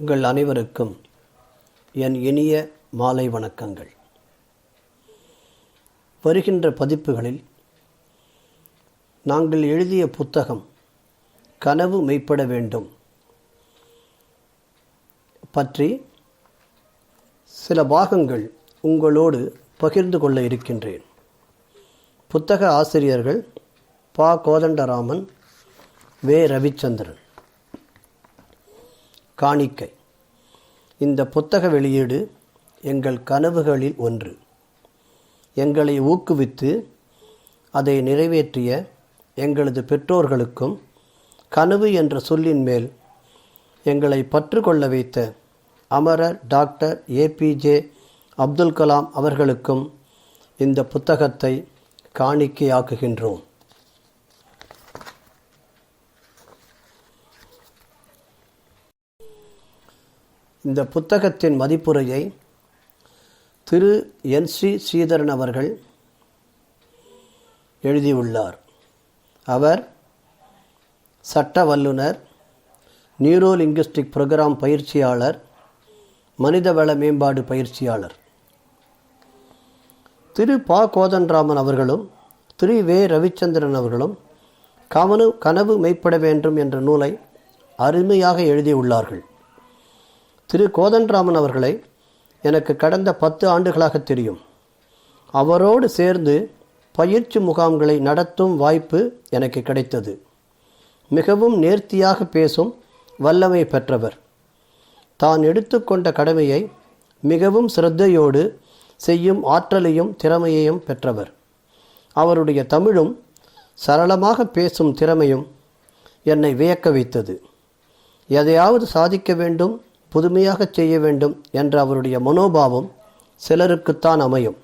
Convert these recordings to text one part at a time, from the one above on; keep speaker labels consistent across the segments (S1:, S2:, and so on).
S1: உங்கள் அனைவருக்கும் என் இனிய மாலை வணக்கங்கள். வருகின்ற பதிப்புகளில் நாங்கள் எழுதிய புத்தகம் கனவு மெய்ப்பட வேண்டும் பற்றி சில பாகங்கள் உங்களோடு பகிர்ந்து கொள்ள இருக்கின்றேன். புத்தக ஆசிரியர்கள் பா. கோதண்டராமன் வே. ரவிச்சந்திரன். காணிக்கை. இந்த புத்தக வெளியீடு எங்கள் கனவுகளில் ஒன்று. எங்களை ஊக்குவித்து அதை நிறைவேற்றிய எங்களது பெற்றோர்களுக்கும் கனவு என்ற சொல்லின் மேல் எங்களை பற்றுக்கொள்ள வைத்த அமரர் டாக்டர் ஏபிஜே அப்துல் கலாம் அவர்களுக்கும் இந்த புத்தகத்தை காணிக்கையாக்குகின்றோம். இந்த புத்தகத்தின் மதிப்புரையை திரு என் சி ஸ்ரீதரன் அவர்கள் எழுதியுள்ளார். அவர் சட்ட வல்லுனர் நியூரோ லிங்குஸ்டிக் ப்ரோக்ராம் பயிற்சியாளர் மனிதவள மேம்பாடு பயிற்சியாளர். திரு பா. கோதன்ராமன் அவர்களும் திரு. வே. ரவிச்சந்திரன் அவர்களும் கவனு கனவு மெய்ப்பட வேண்டும் என்ற நூலை அருமையாக எழுதியுள்ளார்கள். திரு கோதன்ராமன் அவர்களை எனக்கு கடந்த பத்து ஆண்டுகளாக தெரியும். அவரோடு சேர்ந்து பயிற்சி முகாம்களை நடத்தும் வாய்ப்பு எனக்கு கிடைத்தது. மிகவும் நேர்த்தியாக பேசும் வல்லமை பெற்றவர். தான் எடுத்துக்கொண்ட கடமையை மிகவும் சிரத்தையோடு செய்யும் ஆற்றலையும் திறமையையும் பெற்றவர். அவருடைய தமிழும் சரளமாக பேசும் திறமையும் என்னை வியக்க வைத்தது. எதையாவது சாதிக்க வேண்டும் புதுமையாக செய்ய வேண்டும் என்ற அவருடைய மனோபாவம் சிலருக்குத்தான் அமையும்.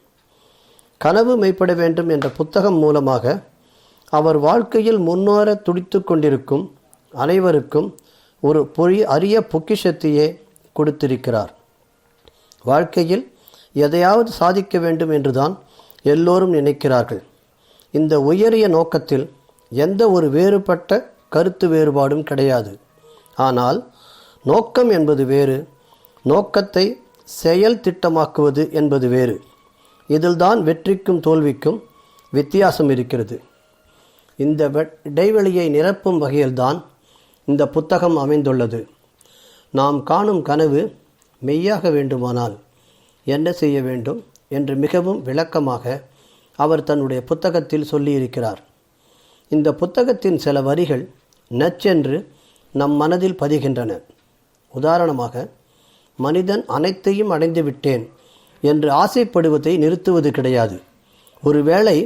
S1: கனவு மெய்ப்பட வேண்டும் என்ற புத்தகம் மூலமாக அவர் வாழ்க்கையில் முன்னோர துடித்து கொண்டிருக்கும் அனைவருக்கும் ஒரு பொறி அரிய பொக்கிஷத்தையே கொடுத்திருக்கிறார். வாழ்க்கையில் எதையாவது சாதிக்க வேண்டும் என்றுதான் எல்லோரும் நினைக்கிறார்கள். இந்த உயரிய நோக்கத்தில் எந்த ஒரு வேறுபட்ட கருத்து வேறுபாடும் கிடையாது. ஆனால் நோக்கம் என்பது வேறு நோக்கத்தை செயல் திட்டமாக்குவது என்பது வேறு. இதில்தான் வெற்றிக்கும் தோல்விக்கும் வித்தியாசம் இருக்கிறது. இந்த இடைவெளியை நிரப்பும் வகையில்தான் இந்த புத்தகம் அமைந்துள்ளது. நாம் காணும் கனவு மெய்யாக வேண்டுமானால் என்ன செய்ய வேண்டும் என்று மிகவும் விளக்கமாக அவர் தன்னுடைய புத்தகத்தில் சொல்லியிருக்கிறார். இந்த புத்தகத்தின் சில வரிகள் நச்சென்று நம் மனதில் பதிகின்றன. உதாரணமாக மனிதன் அனைத்தையும் அடைந்து விட்டேன் என்று ஆசைப்படுவதை நிறுத்துவது கிடையாது. ஒருவேளை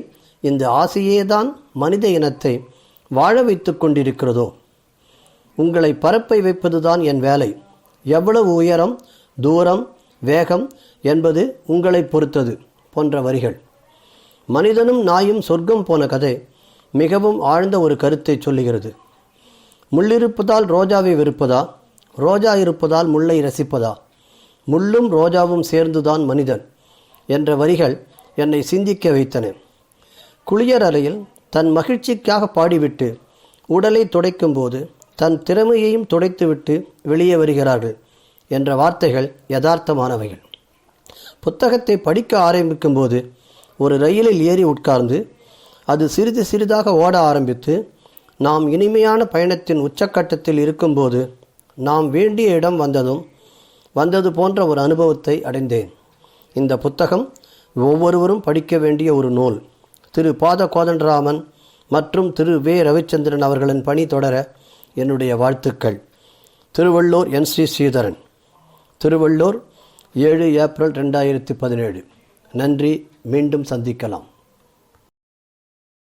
S1: இந்த ஆசையேதான் மனித இனத்தை வாழ வைத்து கொண்டிருக்கிறதோ? உங்களை பரப்பை வைப்பதுதான் என் வேலை. எவ்வளவு உயரம் தூரம் வேகம் என்பது உங்களை பொறுத்தது போன்ற வரிகள். மனிதனும் நாயும் சொர்க்கம் போன கதை மிகவும் ஆழ்ந்த ஒரு கருத்தை சொல்லுகிறது. முள்ளிருப்பதால் ரோஜாவை வெறுப்பதா? ரோஜா இருப்பதால் முல்லை ரசிப்பதா? முள்ளும் ரோஜாவும் சேர்ந்துதான் மனிதன் என்ற வரிகள் என்னை சிந்திக்க வைத்தன. குளியர் அறையில் தன் மகிழ்ச்சிக்காக பாடிவிட்டு உடலை துடைக்கும்போது தன் திறமையையும் துடைத்துவிட்டு வெளியே வருகிறார்கள் என்ற வார்த்தைகள் யதார்த்தமானவைகள். புத்தகத்தை படிக்க ஆரம்பிக்கும்போது ஒரு ரயிலில் ஏறி உட்கார்ந்து அது சிறிது சிறிதாக ஓட ஆரம்பித்து நாம் இனிமையான பயணத்தின் உச்சக்கட்டத்தில் இருக்கும்போது நாம் வேண்டிய இடம் வந்ததும் வந்தது போன்ற ஒரு அனுபவத்தை அடைந்தேன். இந்த புத்தகம் ஒவ்வொருவரும் படிக்க வேண்டிய ஒரு நூல். திரு. பாத கோதண்டராமன் மற்றும் திரு. வே. ரவிச்சந்திரன் அவர்களின் பணி தொடர என்னுடைய வாழ்த்துக்கள். திருவள்ளூர் என். ஸ்ரீ ஸ்ரீதரன். திருவள்ளூர் ஏழு ஏப்ரல் ரெண்டாயிரத்தி பதினேழு. நன்றி மீண்டும் சந்திக்கலாம்.